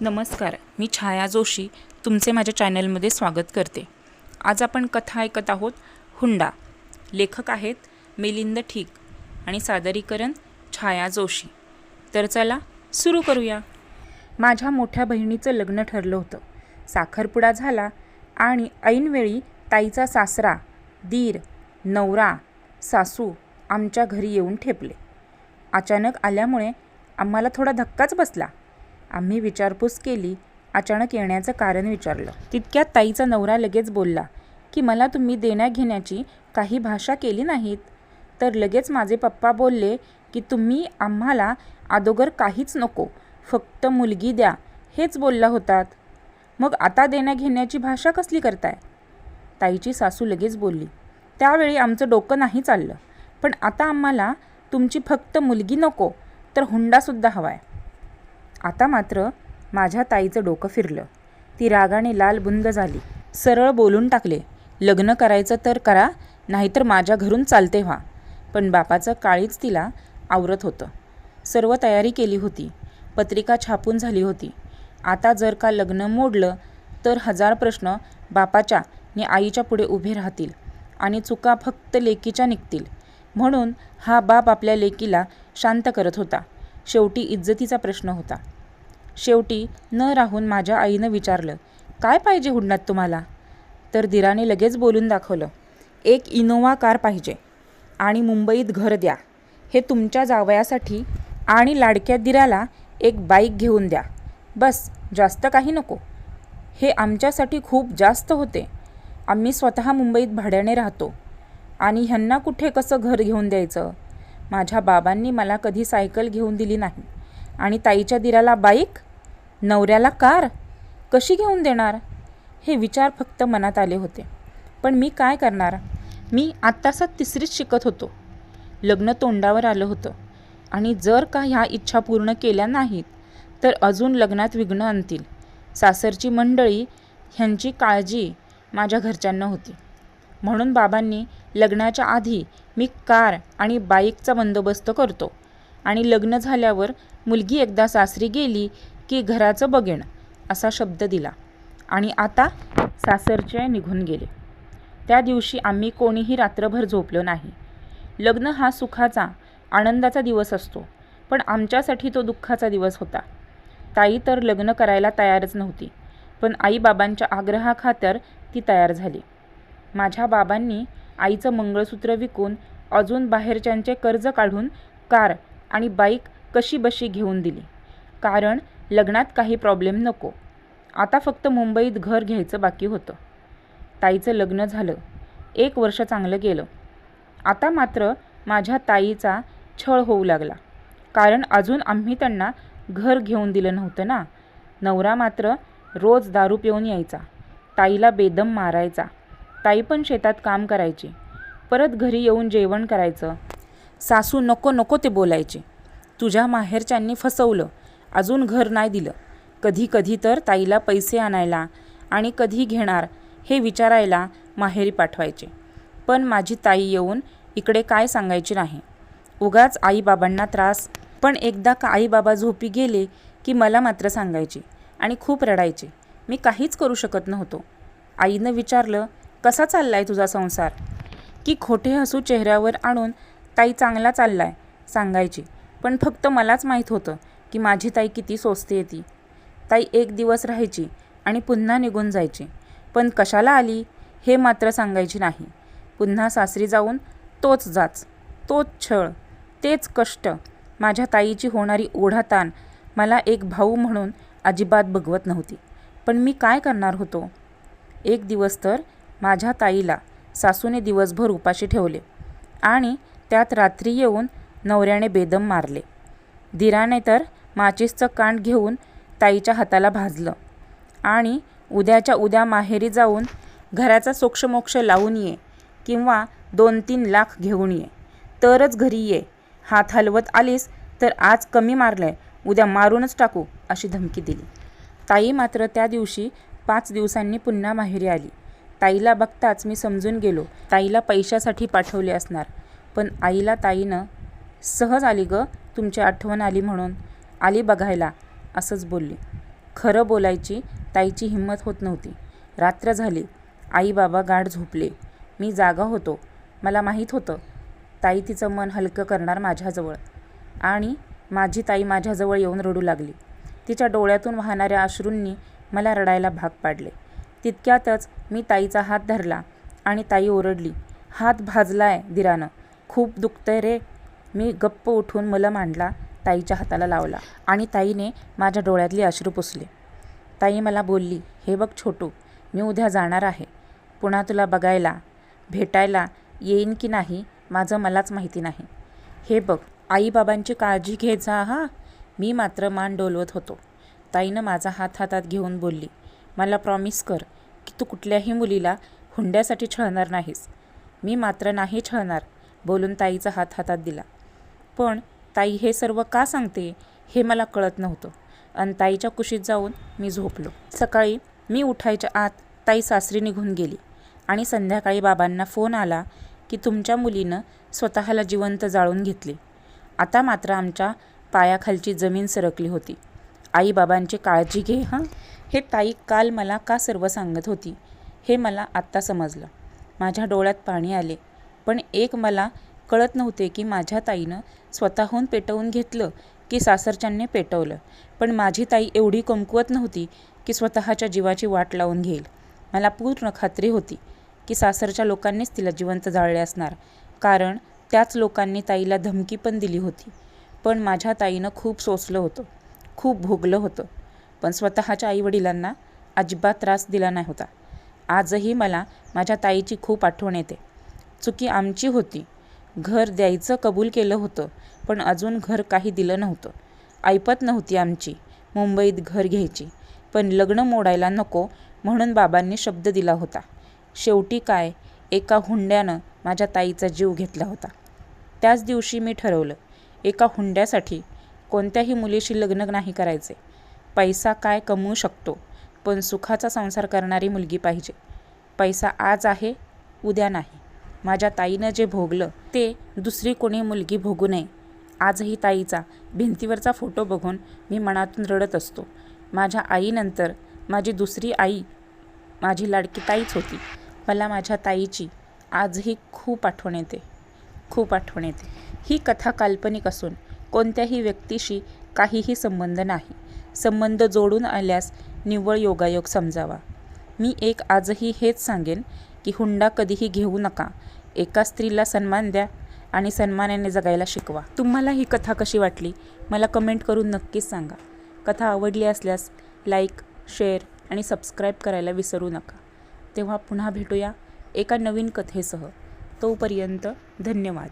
नमस्कार मी छाया जोशी तुमचे माझ्या चॅनलमध्ये स्वागत करते. आज आपण कथा ऐकत आहोत हुंडा. लेखक आहेत मिलिंद ठीक आणि सादरीकरण छाया जोशी. तर चला सुरू करूया. माझ्या मोठ्या बहिणीचं लग्न ठरलं होतं. साखरपुडा झाला आणि ऐनवेळी ताईचा सासरा दीर नवरा सासू आमच्या घरी येऊन ठेपले. अचानक आल्यामुळे आम्हाला थोडा धक्काच बसला. आम्ही विचारपूस केली. अचानक येण्याचं कारण विचारलं. तितक्यात ताईचा नवरा लगेच बोलला की मला तुम्ही देण्याघेण्याची काही भाषा केली नाहीत? तर लगेच माझे पप्पा बोलले की तुम्ही आम्हाला अदोगर काहीच नको फक्त मुलगी द्या. हेच बोलला होतात. मग आता देण्याघेण्याची भाषा कसली करताय? ताईची सासू लगेच बोलली त्यावेळी आमचं डोकं नाही चाललं पण आता आम्हाला तुमची फक्त मुलगी नको तर हुंडासुद्धा हवा आहे आता मात्र माझ्या ताईचं डोकं फिरलं. ती रागाने लाल बुंद झाली. सरळ बोलून टाकले लग्न करायचं तर करा नाहीतर माझ्या घरून चालते व्हा. पण बापाचं काळीच तिला आवरत होतं. सर्व तयारी केली होती. पत्रिका छापून झाली होती. आता जर का लग्न मोडलं तर हजार प्रश्न बापाच्या आणि आईच्या पुढे उभे राहतील आणि चुका फक्त लेकीच्या निघतील. म्हणून हा बाप आपल्या लेकीला शांत करत होता. शेवटी इज्जतीचा प्रश्न होता. शेवटी न राहून माझ्या आईनं विचारलं काय पाहिजे हुंडात तुम्हाला? तर दिराने लगेच बोलून दाखवलं एक इनोवा कार पाहिजे आणि मुंबईत घर द्या. हे तुमच्या जावयासाठी आणि लाडक्या दिराला एक बाईक घेऊन द्या. बस जास्त काही नको. हे आमच्यासाठी खूप जास्त होते. आम्ही स्वतः मुंबईत भाड्याने राहतो. आणि ह्यांना कुठे कसं घर घेऊन द्यायचं? माझ्या बाबांनी मला कधी सायकल घेऊन दिली नाही. आणि ताईच्या दिराला बाईक? नवऱ्याला कार? कशी घेऊन देणार? हे विचार फक्त मनात आले होते. पण मी काय करणार? मी आत्तासा तिसरीच शिकत होतो. लग्न तोंडावर आलं होतं. आणि जर का ह्या इच्छा पूर्ण केल्या नाहीत तर अजून लग्नात विघ्न आणतील. सासरची मंडळी ह्यांची काळजी माझ्या घरच्यांना होती. म्हणून बाबांनी लग्नाच्या आधी मी कार आणि बाईकचा बंदोबस्त करतो. आणि लग्न झाल्यावर मुलगी एकदा सासरी गेली की घराचं बघेन असा शब्द दिला. आणि आता सासरचे निघून गेले. त्या दिवशी आम्ही कोणीही रात्रभर झोपलो नाही. लग्न हा सुखाचा आनंदाचा दिवस असतो पण आमच्यासाठी तो दुःखाचा दिवस होता. ताई तर लग्न करायला तयारच नव्हती पण आईबाबांच्या आग्रहाखातर ती तयार झाली. माझ्या बाबांनी आईचं मंगळसूत्र विकून अजून बाहेरच्यांचे कर्ज काढून कार आणि बाईक कशी बशी घेऊन दिली. कारण लग्नात काही प्रॉब्लेम नको. आता फक्त मुंबईत घर घ्यायचं बाकी होतं. ताईचं लग्न झालं. एक वर्ष चांगलं गेलं. आता मात्र माझ्या ताईचा छळ होऊ लागला. कारण अजून आम्ही त्यांना घर घेऊन दिलं नव्हतं ना. नवरा मात्र रोज दारू पिऊन यायचा. ताईला बेदम मारायचा. ताई पण शेतात काम करायची. परत घरी येऊन जेवण करायचं. सासू नको नको ते बोलायचे. तुझ्या माहेरच्यांनी फसवलं. अजून घर नाही दिलं. कधी कधी तर ताईला पैसे आणायला आणि कधी घेणार हे विचारायला माहेरी पाठवायचे. पण माझी ताई येऊन इकडे काय सांगायची नाही. उगाच आईबाबांना त्रास. पण एकदा का आईबाबा झोपी गेले की मला मात्र सांगायची आणि खूप रडायचे. मी काहीच करू शकत नव्हतो. आईनं विचारलं कसा चाललाय तुझा संसार? की खोटे हसू चेहऱ्यावर आणून ताई चांगला चाललाय? सांगायची. पण फक्त मलाच माहीत होतं की माझी ताई किती सोचते ती. ताई एक दिवस राहायची आणि पुन्हा निघून जायची. पण कशाला आली हे मात्र सांगायची नाही. पुन्हा सासरी जाऊन तोच जाच तोच छळ तेच कष्ट माझ्या ताईची होणारी ओढाताण मला एक भाऊ म्हणून अजिबात बघवत नव्हती. पण मी काय करणार होतो? एक दिवस तर माझ्या ताईला सासूने दिवसभर उपाशी ठेवले आणि त्यात रात्री येऊन नवऱ्याने बेदम मारले. दिराने तर माचीसचं कांड घेऊन ताईच्या हाताला भाजलं. आणि उद्याच्या उद्या माहेरी जाऊन घराचा सोक्षमोक्ष लावून ये किंवा दोन तीन लाख घेऊन ये. तरच घरी ये. हात हलवत आलीस तर आज कमी मारलंय. उद्या मारूनच टाकू अशी धमकी दिली. ताई मात्र त्या दिवशी पाच दिवसांनी पुन्हा माहेरी आली. ताईला बघताच मी समजून गेलो. ताईला पैशासाठी पाठवले असणार. पण आईला ताईनं सहज आली ग तुमची आठवण आली म्हणून. आली बघायला. असंच बोलली. खरं बोलायची ताईची हिंमत होत नव्हती. रात्र झाली. आई बाबा गाढ झोपले. मी जागा होतो. मला माहीत होतं. ताई तिचं मन हलकं करणार माझ्याजवळ. आणि माझी ताई माझ्याजवळ येऊन रडू लागली. तिच्या डोळ्यातून वाहणाऱ्या अश्रूंनी मला रडायला भाग पाडले. तितक्यातच मी ताईचा हात धरला आणि ताई ओरडली हात भाजलाय दिरानं. खूप दुखतंय रे. मी गप्प उठून मला मांडला. ताईच्या हाताला लावला आणि ताईने माझ्या डोळ्यातली अश्रू पुसले. ताई मला बोलली हे बघ छोटू मी उद्या जाणार आहे. पुन्हा तुला बघायला भेटायला येईन की नाही माझं मलाच माहिती नाही. हे बघ आईबाबांची काळजी घे जा हा. मी मात्र मान डोलवत होतो. ताईनं माझा हात हातात घेऊन बोलली मला प्रॉमिस कर की तू कुठल्याही मुलीला हुंड्यासाठी छळणार नाहीस. मी मात्र नाही छळणार बोलून ताईचा हात हातात दिला. पण ताई हे सर्व का सांगते हे मला कळत नव्हतं. आणि ताईच्या कुशीत जाऊन मी झोपलो. सकाळी मी उठायच्या आत ताई सासरी निघून गेली. आणि संध्याकाळी बाबांना फोन आला की तुमच्या मुलीनं स्वतःला जिवंत जाळून घेतले. आता मात्र आमच्या पायाखालची जमीन सरकली होती. आई बाबांची काळजी घे हां? हे ताई काल मला का सर्व सांगत होती? हे मला आत्ता समजलं. माझ्या डोळ्यात पाणी आले. पण एक मला कळत नव्हते की माझ्या ताईनं स्वतःहून पेटवून घेतलं की सासरच्यांनी पेटवलं. पण माझी ताई एवढी कमकुवत नव्हती की स्वतःच्या जीवाची वाट लावून घेईल. मला पूर्ण खात्री होती की सासरच्या लोकांनीच तिला जिवंत जाळले असणार. कारण त्याच लोकांनी ताईला धमकी पण दिली होती. पण माझ्या ताईनं खूप सोसलं होतं. खूप भोगलं होतं. पण स्वतःच्या आईवडिलांना अजिबात त्रास दिला नाही होता. आजही मला माझ्या ताईची खूप आठवण येते. चुकी आमची होती. घर द्यायचं कबूल केलं होतं पण अजून घर काही दिलं नव्हतं. ऐपत नव्हती आमची मुंबईत घर घ्यायची पण लग्न मोडायला नको म्हणून बाबांनी शब्द दिला होता. शेवटी काय एका हुंड्यानं माझ्या ताईचा जीव घेतला होता. त्याच दिवशी मी ठरवलं एका हुंड्यासाठी कोणत्याही मुलीशी लग्न नाही करायचे. पैसा काय कमवू शकतो पण सुखाचा संसार करणारी मुलगी पाहिजे. पैसा आज आहे उद्या नाही. माझ्या ताईनं जे भोगलं ते दुसरी कोणी मुलगी भोगू नये. आजही ताईचा भिंतीवरचा फोटो बघून मी मनातून रडत असतो. माझ्या आईनंतर माझी दुसरी आई माझी लाडकी ताईच होती. मला माझ्या ताईची आजही खूप आठवण येते. खूप आठवण येते. ही कथा काल्पनिक असून कोणत्याही व्यक्तीशी काहीही संबंध नाही. संबंध जोडून आल्यास निव्वळ योगायोग समजावा. मी एक आजही हेच सांगेन की हुंडा कधीही घेऊ नका. एका स्त्रीला सन्मान द्या आणि सन्मानाने जगायला शिकवा. तुम्हाला ही कथा कशी वाटली? मला कमेंट करून नक्कीच सांगा. कथा आवडली असल्यास लाईक शेअर आणि सबस्क्राईब करायला विसरू नका. तेव्हा पुन्हा भेटूया एका नवीन कथेसह. तोपर्यंत धन्यवाद.